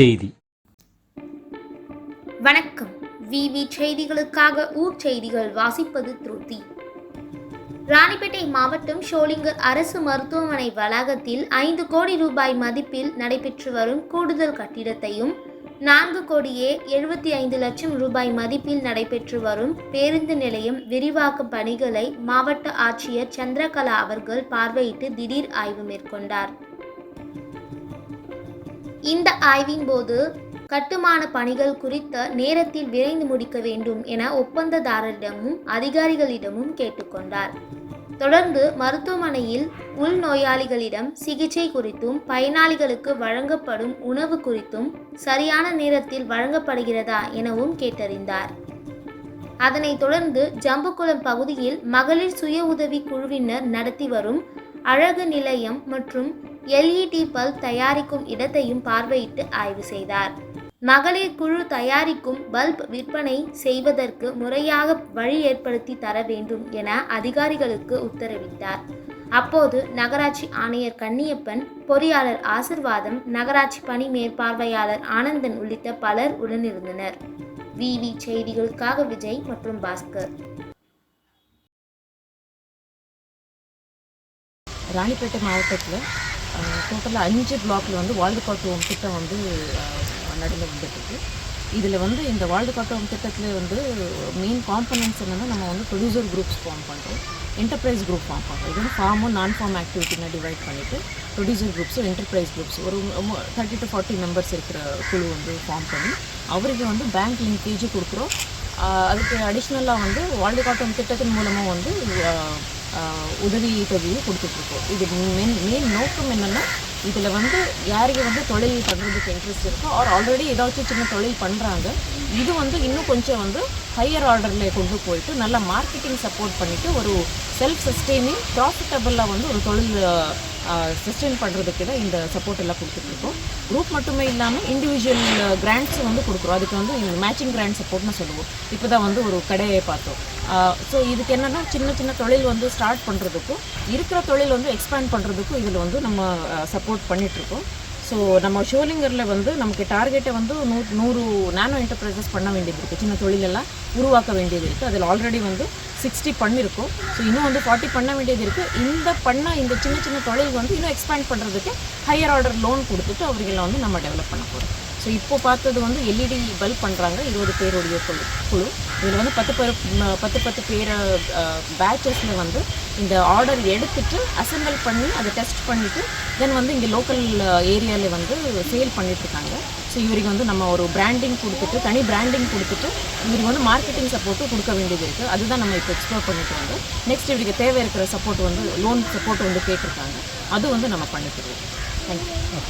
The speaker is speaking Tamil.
செய்தி. வணக்கம். விவி செய்திகளுக்காக ஊர் செய்திகள் வாசிப்பது திருப்தி ராணிப்பேட்டை மாவட்டம் ஷோலிங்கர் அரசு மருத்துவமனை வளாகத்தில் ஐந்து கோடி ரூபாய் மதிப்பில் நடைபெற்று வரும் கூடுதல் கட்டிடத்தையும் நான்கு கோடியே எழுபத்தி ஐந்து லட்சம் ரூபாய் மதிப்பில் நடைபெற்று வரும் பேருந்து நிலையம் விரிவாக்க பணிகளை மாவட்ட ஆட்சியர் சந்திரகலா அவர்கள் பார்வையிட்டு திடீர் ஆய்வு மேற்கொண்டார். இந்த ஆய்வின் போது கட்டுமான பணிகள் குறித்த நேரத்தில் விரைந்து முடிக்க வேண்டும் என ஒப்பந்ததாரரிடமும் அதிகாரிகளிடமும் கேட்டுக்கொண்டார். தொடர்ந்து மருத்துவமனையில் உள்நோயாளிகளிடம் சிகிச்சை குறித்தும் பயனாளிகளுக்கு வழங்கப்படும் உணவு குறித்தும் சரியான நேரத்தில் வழங்கப்படுகிறதா எனவும் கேட்டறிந்தார். அதனைத் தொடர்ந்து ஜம்புக்குளம் பகுதியில் மகளிர் சுய உதவி குழுவினர் நடத்தி வரும் அழகு நிலையம் மற்றும் எல்இடி பல்ப் தயாரிக்கும் இடத்தையும் பார்வையிட்டு ஆய்வு செய்தார். மகளிர் குழு தயாரிக்கும் பல்ப் விற்பனை செய்வதற்கு முறையாக வழி ஏற்படுத்தி தர வேண்டும் என அதிகாரிகளுக்கு உத்தரவிட்டார். அப்போது நகராட்சி ஆணையர் கன்னியப்பன் பொறியாளர் ஆசிர்வாதம் நகராட்சி பணி மேற்பார்வையாளர் ஆனந்தன் உள்ளிட்ட பலர் உடனிருந்தனர். விவி செய்திகளுக்காக விஜய் மற்றும் பாஸ்கர். ராணிப்பேட்டை மாவட்டத்தில் டோட்டலாக அஞ்சு பிளாக்கில் வந்து வாழ்ந்து காட்டுவோம் திட்டம் வந்து நடந்து வந்துட்டுருக்கு. இதில் வந்து இந்த வாழ்ந்து காட்டுவோம் திட்டத்தில் வந்து மெயின் காம்பனன்ட்ஸ் என்னென்னா நம்ம வந்து ப்ரொடியூசர் குரூப்ஸ் ஃபார்ம் பண்ணுறோம் என்டர்பிரைஸ் குரூப் ஃபார்ம் பண்ணுறோம் இது வந்து ஃபார்மும் நான் ஃபார்ம் ஆக்டிவிட்டினா டிவைட் பண்ணிவிட்டு ப்ரொடியூசர் குரூப்ஸும் என்டர்பிரைஸ் குரூப்ஸ் ஒரு தேர்ட்டி டு ஃபார்ட்டி மெம்பர்ஸ் இருக்கிற குழு வந்து ஃபார்ம் பண்ணி அவருக்கு வந்து பேங்க் லிங்கேஜ் கொடுக்குறோம். அதுக்கு அடிஷ்னலாக வந்து வாழ்ந்து காட்டும் திட்டத்தின் மூலமாக வந்து உதவி தொகையும் கொடுத்துட்ருக்கோம். இது மெயின் மெயின் நோக்கம் என்னென்னா இதில் வந்து யாருக்கு வந்து தொழில் பண்ணுறதுக்கு இன்ட்ரெஸ்ட் இருக்கோ ஆர் ஆல்ரெடி ஏதாச்சும் சின்ன தொழில் பண்ணுறாங்க இது வந்து இன்னும் கொஞ்சம் வந்து ஹையர் ஆர்டரில் கொண்டு போயிட்டு நல்லா மார்க்கெட்டிங் சப்போர்ட் பண்ணிவிட்டு ஒரு செல்ஃப் சஸ்டெய்னிங் ப்ராஃபிட்டபுளாக வந்து ஒரு தொழில் சஸ்டெயின் பண்ணுறதுக்கு தான் இந்த சப்போர்ட் எல்லாம் கொடுத்துட்ருக்கோம். குரூப் மட்டுமே இல்லாமல் இண்டிவிஜுவல் கிராண்ட்ஸும் வந்து கொடுக்குறோம். அதுக்கு வந்து மேட்சிங் கிராண்ட் சப்போர்ட்னு சொல்லுவோம். இப்போ தான் வந்து ஒரு கடையை பார்த்தோம். ஸோ இதுக்கு என்னென்னா சின்ன சின்ன தொழில் வந்து ஸ்டார்ட் பண்ணுறதுக்கும் இருக்கிற தொழில் வந்து எக்ஸ்பேண்ட் பண்ணுறதுக்கும் இதில் வந்து நம்ம சப்போர்ட் பண்ணிகிட்ருக்கோம் ஸோ நம்ம ஷோலிங்கரில் வந்து நமக்கு டார்கெட்டை வந்து நூ நூறு நானோ என்டர்பிரைசஸ் பண்ண வேண்டியது இருக்குது சின்ன தொழிலெல்லாம் உருவாக்க வேண்டியது இருக்குது அதில் ஆல்ரெடி வந்து சிக்ஸ்டி பண்ணிருக்கும். ஸோ இன்னும் வந்து ஃபார்ட்டி பண்ண வேண்டியது இருக்குது இந்த பண்ண இந்த சின்ன சின்ன தொழில் வந்து இன்னும் எக்ஸ்பேண்ட் பண்ணுறதுக்கு ஹையர் ஆர்டர் லோன் கொடுத்துட்டு அவர்களை வந்து நம்ம டெவலப் பண்ண போகிறோம் ஸோ இப்போ பார்த்தது வந்து எல்இடி பல்ப் பண்ணுறாங்க இருபது பேருடைய குழு. குழு. இதில் வந்து பத்து பேர் பத்து பத்து பேர் பேச்சஸில் வந்து இந்த ஆர்டர் எடுத்துட்டு அசெம்பிள் பண்ணி அதை டெஸ்ட் பண்ணிவிட்டு தென் வந்து இங்கே லோக்கல் ஏரியாவில் வந்து சேல் பண்ணிட்டுருக்காங்க. ஸோ இவருக்கு வந்து நம்ம ஒரு பிராண்டிங் கொடுத்துட்டு தனி பிராண்டிங் கொடுத்துட்டு இவருக்கு வந்து மார்க்கெட்டிங் சப்போர்ட்டும் கொடுக்க வேண்டியது இருக்குது அதுதான் நம்ம இப்போ எக்ஸ்ப்ளோர் பண்ணிட்டு வந்தோம் நெக்ஸ்ட் இவருக்கு தேவை இருக்கிற சப்போர்ட் வந்து லோன் சப்போர்ட் வந்து கேட்டிருக்காங்க. அது வந்து நம்ம பண்ணிக்கிறோம். தேங்க்யூ